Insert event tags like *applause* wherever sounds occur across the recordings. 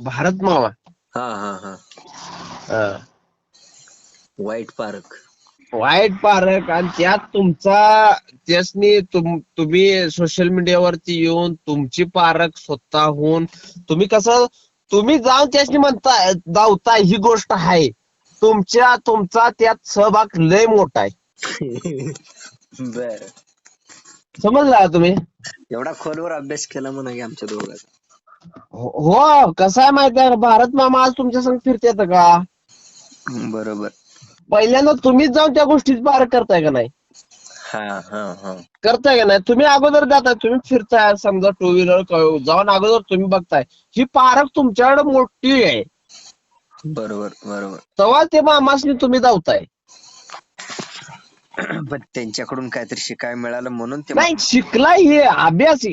भारत मामा हा हा हा. हा. वाईट पार्क वाईट पारक आणि त्यात तुमचा त्यासनी तुम तुम्ही सोशल मीडियावरती येऊन तुमची पारक स्वतःहून तुम्ही कसं तुम्ही जाऊन त्यासनी म्हणताय धावताय ही गोष्ट आहे. तुमच्या तुमचा त्यात सहभाग लय मोठा आहे. *laughs* बर. समजला का तुम्ही? एवढा खोलवर अभ्यास केला म्हणा की आमच्या दोघांचा. हो हो, कसं आहे माहिती आहे भारत मामा आज तुमच्या संग फिरते का? बरोबर. पहिल्यांदा तुम्हीच जाऊन त्या गोष्टीत पार करताय का नाही? हा हा हा. करताय का नाही? तुम्ही अगोदर जाताय तुम्ही फिरताय समजा टू व्हीलर जाऊन अगोदर तुम्ही बघताय. ही पारक तुमच्याकडे मोठी आहे. बरोबर बरोबर. तेव्हा ते मामासनी तुम्ही धावताय. पण त्यांच्याकडून काहीतरी शिकायला मिळालं म्हणून ते नाही शिकला हे अभ्यास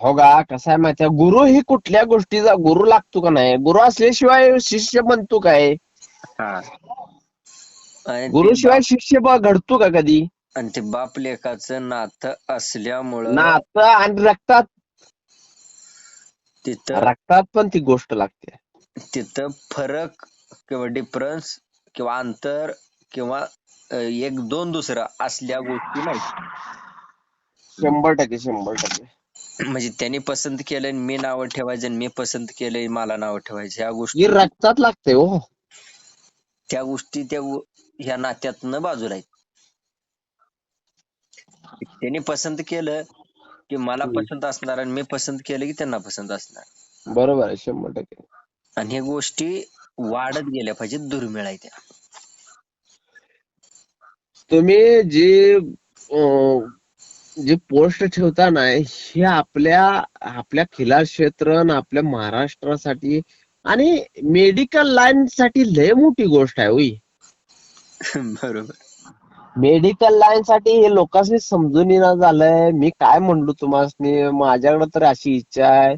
हो का कसं आहे माहिती गुरु ही कुठल्या गोष्टीचा गुरु लागतो का नाही? गुरु असल्याशिवाय शिष्य बनतो काय? हा. आणि गुरु शिवाय शिष्य ब- घडतो का कधी? आणि ते बाप लेखाचं नातं असल्यामुळं नातं आणि रक्तात तिथं रक्तात पण ती गोष्ट लागते. तिथं फरक किंवा डिफरन्स किंवा अंतर किंवा अ, एक दोन दुसरं असल्या गोष्टी नाही शंभर टक्के शंभर टक्के. म्हणजे त्यांनी पसंत आणि मी नाव ठेवायचं आणि मी पसंत केलंय मला नाव ठेवायचं. ह्या गोष्टी ही रक्तात लागते हो. त्या गोष्टी त्या गो- ह्या नात्यातनं बाजूला आहेत. त्यांनी पसंत केलं की मला हम्म. पसंत असणार आणि मी पसंत केलं की त्यांना पसंत असणार. बरोबर आहे शंभर टक्के. आणि ह्या गोष्टी वाढत गेल्या पाहिजेत दुर्मिळ आहे त्या. तुम्ही जे अं, जे पोस्ट ठेवता ना हे आपल्या आपल्या खिलार क्षेत्र आणि आपल्या महाराष्ट्रासाठी आणि मेडिकल लाईन साठी लय मोठी गोष्ट आहे होई. *laughs* बरोबर. मेडिकल लाईन साठी हे लोकांनी समजून येणं झालंय. मी काय म्हणलो तुम्हाला माझ्याकडे तर अशी इच्छा आहे.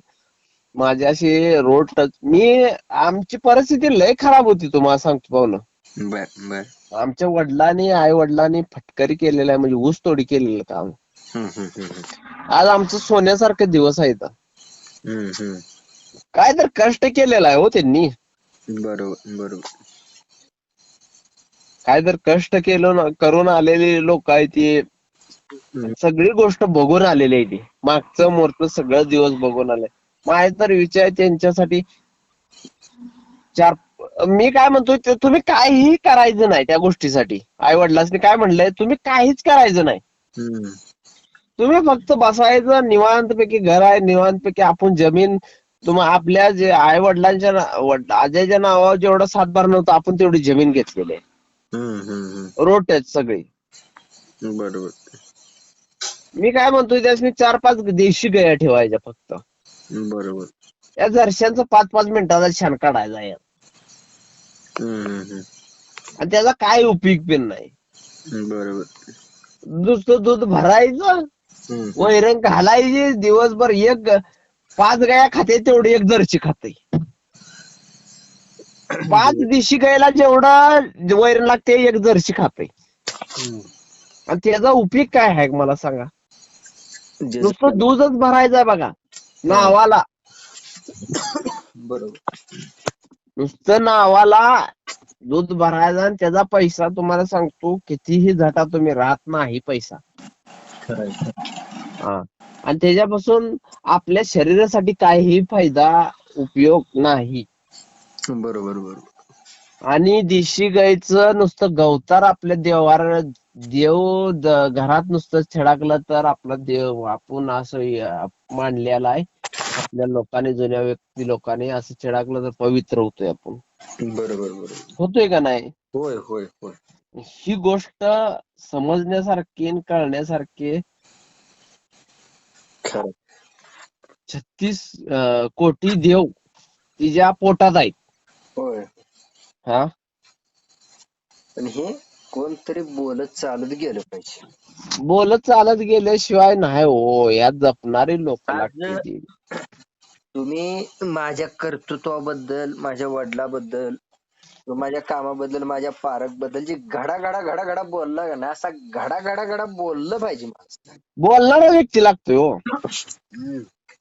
माझ्याशी रोड टच मी आमची परिस्थिती लय खराब होती तुम्हाला सांगतो बर बर. आमच्या वडिलांनी आई वडिलांनी फटकरी केलेलं आहे म्हणजे ऊस तोडी केलेलं काम. आज आमचं सोन्यासारखे दिवस आहेत. काय तर कष्ट केलेलं आहे हो त्यांनी. बरोबर बरोबर. काय तर कष्ट केलं ना- करून आलेली लोक आहेत ती. सगळी गोष्ट बघून आलेली आहे ती. मागचं मोरचं सगळं दिवस बघून आलंय माझा तर विचार आहे त्यांच्यासाठी. चार मी काय म्हणतो ते तुम्ही काहीही करायचं नाही त्या गोष्टीसाठी. आई वडिलांनी काय म्हणलंय तुम्ही काहीच करायचं नाही. तुम्ही फक्त बसायचं निवांतपैकी घर आहे निवांतपैकी आपण जमीन तुम्हा आपल्या जे आई वडिलांच्या आजाच्या नावावर जेवढा सातबार नव्हता आपण तेवढी जमीन घेतलेली आहे. रोट आहेत सगळी. बरोबर. मी काय म्हणतोय त्यास मी चार पाच देशी गया ठेवायच्या फक्त. बरोबर. या जर्शांचा पाच पाच मिनिटाचा छान काढायचा हम्म. आणि त्याचा काय उपयोग पण नाही. बरोबर. नुसतं दूध भरायचं. वैरण घालायची दिवसभर एक पाच गाया खाते तेवढी एक जर्शी खाते. पाच देशी गायला जेवढं वैरण लागते एक जर्शी खाते. आणि त्याचा उपयोग काय आहे मला सांगा? नुसतं दूधच भरायचं आहे बघा नावाला. बरोबर. नुसतं नावाला दूध भरायचा आणि त्याचा पैसा तुम्हाला सांगतो कितीही झटा तुम्ही राहत नाही पैसा. हा. आणि त्याच्यापासून आपल्या शरीरासाठी काहीही फायदा उपयोग नाही. बरोबर बरोबर. आणि देशी गाईचं नुसतं गवतार आपल्या देवार देव घरात नुसतं छेडाकलं तर आपला देव आपण असं मानलेला आहे. आपल्या लोकांनी जुन्या व्यक्ती लोकांनी असं छेडाकलं तर पवित्र होतोय आपण. बरोबर बरोबर. होतोय का नाही? होय होय होय. ही गोष्ट समजण्यासारखी आणि कळण्यासारखी छत्तीस कोटी देव तिच्या पोटात आहेत. हा? पण हे कोणतरी बोलत चालत गेलं पाहिजे. बोलत चालत गेल्याशिवाय नाही हो यात जपणारी लोक तुम्ही माझ्या कर्तृत्वाबद्दल माझ्या वडिलाबद्दल माझ्या कामाबद्दल माझ्या पारकबद्दल जे घडा घडा घडा घडा बोलला का ना असा घडा घडा घडा बोललं पाहिजे माणसं. बोलणारा व्यक्ती लागतोय हो.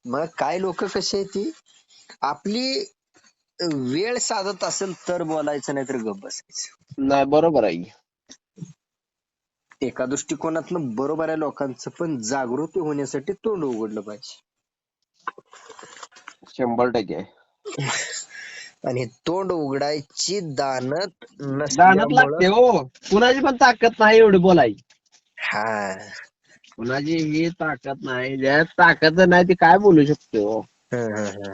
मग काय लोक कशी आहे ती? आपली वेळ साधत असेल तर बोलायचं नाही तर गप बसायचं. नाही बरोबर आहे. एका दृष्टिकोनातनं बरोबर आहे लोकांचं पण जागृती होण्यासाठी तोंड उघडलं पाहिजे. शंभर टक्के. आणि तोंड उघडायची दानत दानत लागते हो. कुणाची पण ताकद नाही एवढी बोलायची. हा. कुणाची ही ताकद नाही. ज्या ताकद नाही ती काय बोलू शकते हो? हं, हं, हं.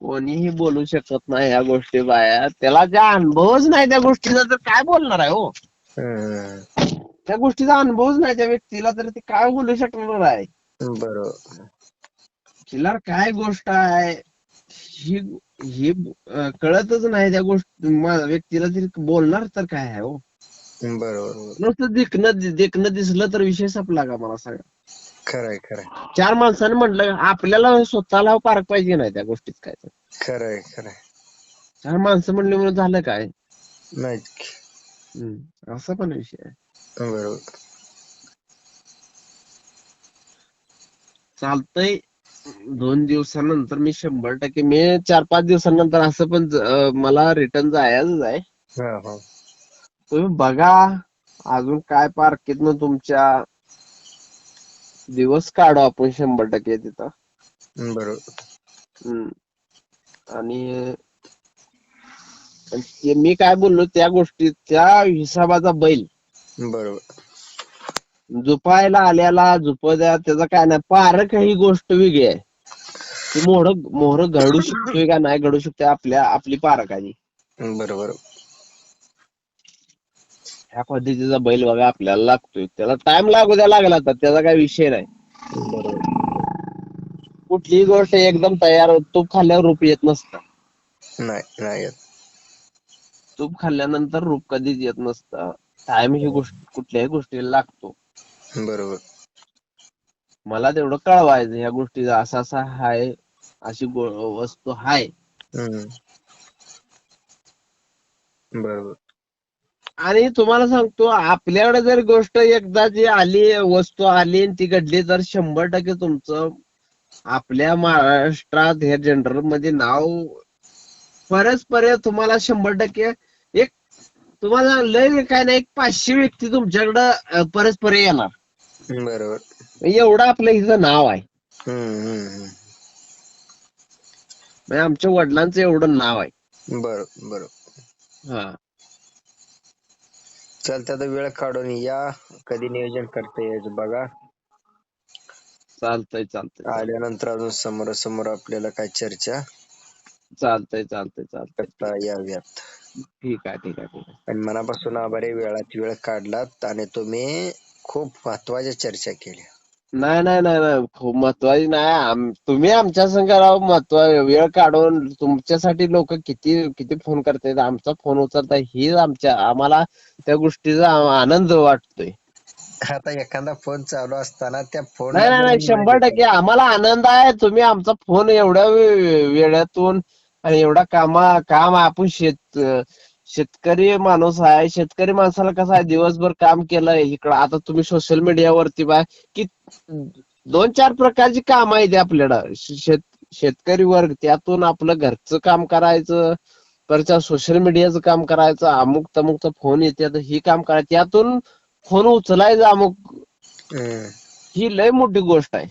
कोणीही बोलू शकत नाही ह्या गोष्टी बाया. त्याला ज्या अनुभवच नाही त्या गोष्टीचा तर काय बोलणार आहे हो? हं, त्या गोष्टीचा अनुभवच नाही त्या व्यक्तीला तर ते काय बोलू शकणार आहे? बरोबर. तिला काय गोष्ट आहे? ही ही अं, कळतच नाही त्या गोष्ट म- व्यक्तीला तरी बोलणार तर काय आहे हो? बरोबर नुसतं दिखणं देखणं दिसलं तर विषय संपला का मला सांगा खरंय खरंय. चार माणसाने म्हटलं आपल्याला स्वतःला पारख पाहिजे नाही त्या गोष्टीत काय तर. खरंय खरंय. चार माणसं म्हणले म्हणून झालं काय? नाही हम्म, असा पण विषय आहे. बरोबर. चालतंय. दोन दिवसानंतर मी शंभर टक्के मी चार पाच दिवसानंतर असं पण मला रिटर्न जायचंच आहे. तुम्ही बघा अजून काय पार्कीतनं तुमच्या दिवस काढू आपण शंभर टक्के तिथं. बरोबर. आणि मी काय बोललो त्या गोष्टी त्या हिसाबाचा बैल. बरोबर. झुपायला आल्याला झुप द्या त्याचा काय नाही. पारख ही गोष्ट वेगळी आहे. ती मोहर मोहर घडू शकतोय का नाही घडू शकतोय आपल्या आपली पारख आहे बरोबर. ह्या पद्धतीचा बैल बघा आपल्याला लागतोय. त्याला टाइम लागू द्या लागला तर त्याचा काय विषय नाही. बरोबर. कुठलीही गोष्ट एकदम तयार होत तूप खाल्ल्यावर रूप येत नसतं. नाही नाही येत. तूप खाल्ल्यानंतर रूप कधीच येत नसतं. टाइम ही गोष्ट कुठल्याही गोष्टीला लागतो. बरोबर. मला तेवढं कळवायचं ह्या गोष्टीचा असा असा हाय अशी गो- वस्तू हाय. हम्म. बरोबर. आणि तुम्हाला सांगतो आपल्याकडे जर गोष्ट एकदा जी आली वस्तू आली आणि ती घडली तर शंभर टक्के तुमचं आपल्या महाराष्ट्रात ह्या जनरलमध्ये नाव परस्पर तुम्हाला शंभर टक्के एक तुम्हाला लय काय नाही एक पाचशे व्यक्ती तुमच्याकडं परस्पर येणार. बरोबर. एवढं आपलं हिचं नाव आहे. हम्म हम्म हम्म. म्हणजे आमच्या वडिलांचं एवढं नाव आहे. बरोबर बरोबर. हा. चालतं आता वेळ काढून या. कधी नियोजन करता यायचं बघा. चालतंय चालतंय आल्यानंतर अजून समोरासमोर आपल्याला काय चर्चा? चालतंय चालतंय चालतंय. याव्यात. ठीक आहे ठीक आहे ठीक आहे. आणि मनापासून आभारी वेळात वेळ काढलात. आणि तुम्ही खूप महत्त्वाच्या चर्चा केल्या. नाही नाही नाही नाही खूप महत्वाची नाही. आम- तुम्ही आमच्या संग राव महत्त्व वेळ काढून तुमच्यासाठी लोक किती किती फोन करतात आमचा फोन उचलताय ही आमच्या आम्हाला त्या गोष्टीचा आ- आनंद वाटतोय. आता एखादा फोन चालू असताना त्या फोन नाही नाही नाही शंभर टक्के आम्हाला आनंद आहे. तुम्ही आमचा फोन एवढ्या वे- वेळातून आणि एवढा कामा काम आपण शेत शेतकरी माणूस आहे शेतकरी माणसाला कसं आहे दिवसभर काम केलंय इकडं. आता तुम्ही सोशल मीडियावरती बा की दोन चार प्रकारची काम आहेत आपल्याकडं श- शेत शेतकरी वर्ग त्यातून आपलं घरचं काम करायचं परत सोशल मीडियाचं काम करायचं अमुक तमुकचा फोन येते ही काम करायचं. त्यातून फोन उचलायचं अमुक. ही लय मोठी गोष्ट आहे.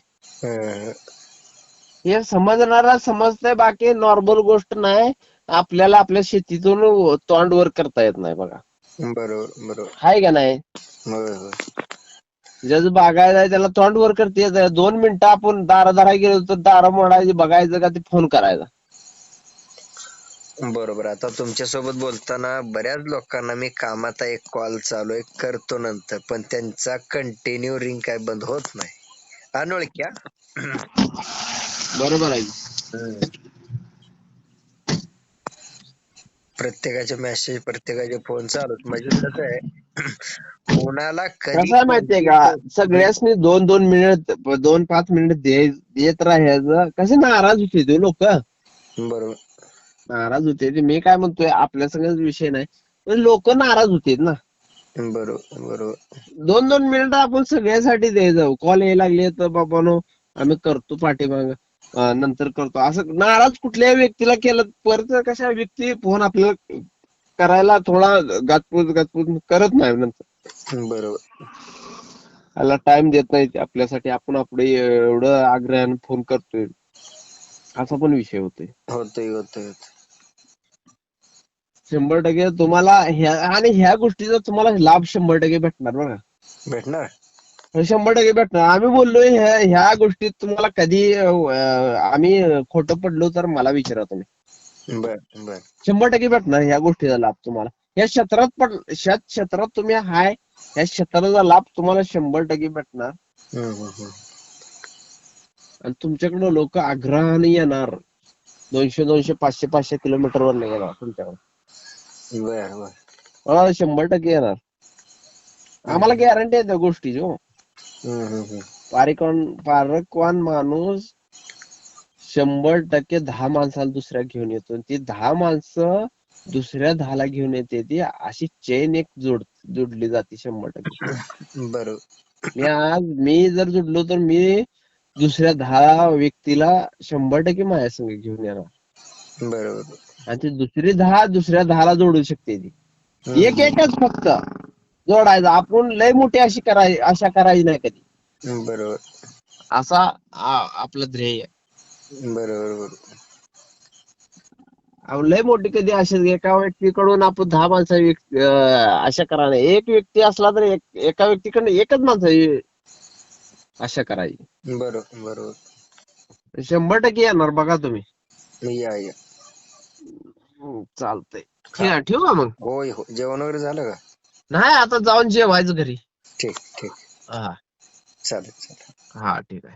हे समजणारा समजतंय बाकी नॉर्मल गोष्ट नाही. आपल्याला आपल्या शेतीतून तोंड वर करता येत नाही बघा. बरोबर बरोबर. हाय का नाही? ज्याचं बागायला आहे त्याला तोंड वर करता. येत. दोन मिनिटं आपण दारा दारा गेलो तर दारा मोडायची बघायचं का ते फोन करायचा. बरोबर. आता तुमच्यासोबत बोलताना बऱ्याच लोकांना मी कामात एक कॉल चालू आहे करतो नंतर पण त्यांचा कंटिन्यू रिंग काय बंद होत नाही. अनोळख्या बरोबर आहे. प्रत्येकाचे मेसेज प्रत्येकाचे फोन चालूच. म्हणजे कसं आहे *clears throat* कोणाला कसं आहे माहितीये का? सगळ्यासनी दोन दोन मिनिट दोन पाच मिनिट दे- देत राहायचं. कसे नाराज होते ते लोक. बरोबर. नाराज होते ते. मी काय म्हणतोय आपल्या सगळ्याच विषय नाही. पण लोक नाराज होते ना. बरोबर बरोबर. दोन दोन मिनिटं आपण सगळ्यासाठी द्यायचं कॉल यायला लागले तर बाबानो आम्ही करतो पाठीमाग. नंतर करतो. असं नाराज कुठल्याही व्यक्तीला केलं परत कशा व्यक्ती फोन आपल्याला करायला थोडा गातपूस गातपूस करत नाही नंतर. बरोबर. त्याला टाइम देत नाही आपल्यासाठी आपण आपले एवढं आग्रहाने फोन करतोय. असा पण विषय होतोय. होतंय होतंय. शंभर टक्के तुम्हाला ह्या आणि ह्या गोष्टीचा तुम्हाला लाभ शंभर टक्के भेटणार बघा भेटणार? शंभर टक्के भेटणार. आम्ही बोललोय ह्या ह्या गोष्टीत तुम्हाला कधी अं, आम्ही खोटं पडलो तर मला विचारा तुम्ही. बर बर. शंभर टक्के भेटणार ह्या गोष्टीचा लाभ तुम्हाला. या क्षेत्रात पण ह्या क्षेत्रात तुम्ही हाय या क्षेत्राचा लाभ तुम्हाला शंभर टक्के भेटणार. हम्म, हम्म, हम्म. आणि तुमच्याकडे लोक आग्रहाने येणार. दोनशे दोनशे पाचशे पाचशे किलोमीटर वर येणार तुमच्याकडे. बर बर. शंभर टक्के येणार. आम्हाला गॅरंटी आहे त्या गोष्टीची हो. पारिकॉन पारकवान माणूस शंभर टक्के दहा माणसाला दुसऱ्या घेऊन येतो. आणि ती दहा माणसं दुसऱ्या दहाला घेऊन येते ती अशी चेन एक जोड जोडली जाते शंभर टक्के. बरोबर. मी आज मी जर जुडलो तर मी दुसऱ्या दहा व्यक्तीला शंभर टक्के माझ्या संग घेऊन येणार. बरोबर. आणि ती दुसरी दहा दुसऱ्या दहाला जोडू शकते ती. एक एकच फक्त. जोडायचं. आपण लय मोठी अशी करायची आशा करायची नाही कधी. बरोबर. असा आ- आपलं ध्येय आहे. बरोबर बरोबर. अहो, लय मोठी कधी अशी एका व्यक्तीकडून आपण दहा माणसं आशा करा नाही. एक व्यक्ती असला तर एक- एका व्यक्तीकडून एकच माणसं आशा करायची. बरोबर बरोबर. शंभर टक्के येणार बघा तुम्ही. या या. हम्म, चालतंय. ठीक आहे ठेवू का मग. होय हो जेवण वगैरे झालं का? नाही आता जाऊन जेवायचं घरी. ठीक ठीक. हा. चालेल चालेल. हा ठीक आहे.